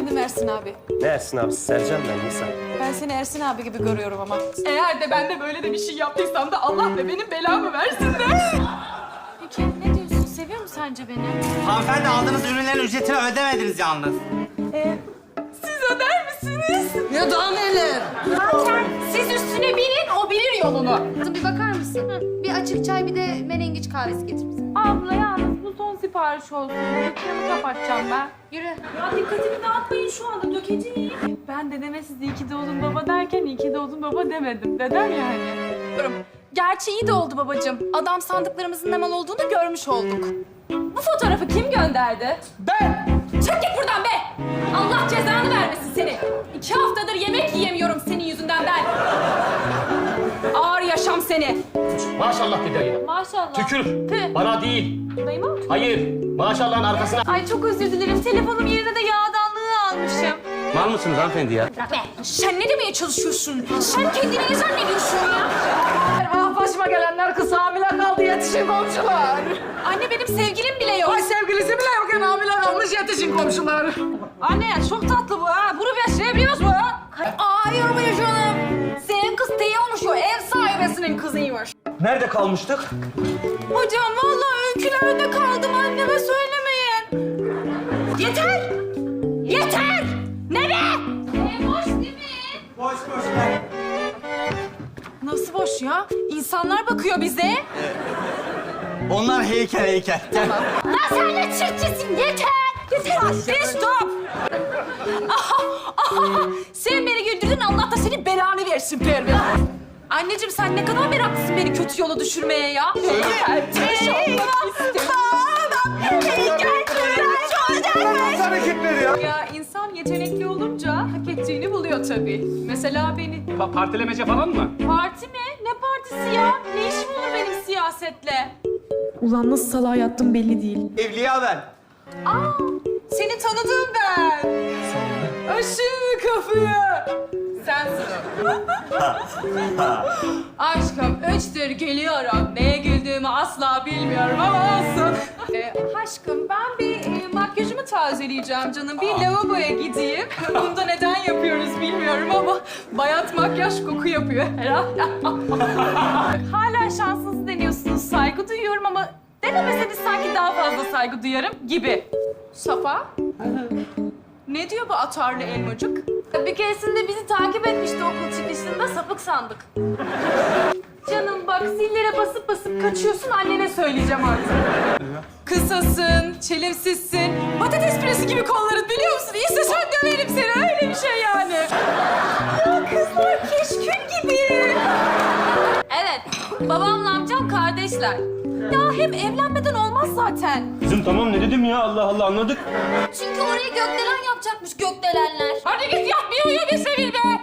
Efendim Ersin abi. Ne Ersin abi? Sercan ben Nisan. Ben seni Ersin abi gibi görüyorum ama. Eğer de ben de böyle de bir şey yaptıysam da Allah ve benim belamı versin de. Peki ne diyorsun? Seviyor mu sence beni? Hanımefendi aldığınız ürünlerin ücretini ödemediniz yalnız. Siz öder misiniz? Ya daha neler? Yolunu. Kızım bir bakar mısın? Bir açık çay bir de menengiç kahvesi getir bize. Abla yalnız bu son sipariş olsun. Dükkanı kapatacağım ben. Yürü. Ya dikkatimi dağıtmayın şu anda dökeceğim. Ben dedeme siz iyi ki doğdun baba derken iyi ki doğdun baba demedim. Dedem yani. Diyorum. Gerçi iyi de oldu babacığım. Adam sandıklarımızın ne mal olduğunu görmüş olduk. Bu fotoğrafı kim gönderdi? Ben! Çek git buradan be! Allah cezanı vermesin seni. İki haftadır yemek yiyemiyorum senin yüzünden seni. Maşallah bir dayı. Maşallah. Tükür. Tüh. Bana değil. Dayıma mı? Hayır. Maşallahın arkasına. Ay çok özür dilerim. Telefonum yerine de yağdanlığı almışım. Mal mısınız hanımefendi ya? Bırak be. Sen ne demeye çalışıyorsun? Sen kendini ne zannediyorsun ya? Ah başıma gelenler kız hamile kaldı yetişin komşular. Anne benim sevgilim bile yok. Ay sevgilisi bile yokken hamile kalmış yetişin komşular. Anne çok tatlı bu ha. Bunu besleyebiliyoruz mu? Hayır mı canım? Kızıymış. Nerede kalmıştık? Hocam vallahi öykülerde kaldım. Anneme söylemeyin. Yeter! Yeter! Ne be? E, boş değil mi? Boş boş. Nasıl boş ya? İnsanlar bakıyor bize. Onlar heykel heykel. Gel. Ya sen ne çirkinsin yeter! Yeter! Bir stop! Aha, aha. Sen beni güldürdün Allah da senin belanı versin Pervin. Anneciğim sen ne kadar meraklısın beni kötü yola düşürmeye ya. Ya insan yetenekli olunca hak ettiğini buluyor tabii. Mesela beni. Pa- partilemece falan mı? Parti ne? Ne partisi ya? Ne işim olur benim siyasetle? Ulan nasıl salağa yattım belli değil. Evliya ben. Aa, seni tanıdım ben. Aşığı kapıyı. Sensin. Aşkım üçtür geliyorum. Neye güldüğümü asla bilmiyorum ama olsun. Ee, aşkım ben bir e, makyajımı tazeleyeceğim canım. Bir lavaboya gideyim. Bunu da neden yapıyoruz bilmiyorum ama bayat makyaj koku yapıyor herhalde. Hala şanssız deniyorsunuz. Saygı duyuyorum ama denemeseniz sanki daha fazla saygı duyarım gibi. Safa? Ne diyor bu atarlı elmacık? Bir keresinde bizi takip etmişti okul çıkışında sapık sandık. Canım bak zillere basıp basıp kaçıyorsun annene söyleyeceğim artık. Kısasın, çelimsizsin, patates püresi gibi kolların biliyor musun? İstesen döverim seni öyle bir şey yani. Ya kızlar keşkül babamla amcam kardeşler. Ya hem evlenmeden olmaz zaten. Kızım tamam ne dedim ya Allah Allah anladık. Çünkü orayı gökdelen yapacakmış gökdelenler. Hadi git yat bir uyu bir sevil be.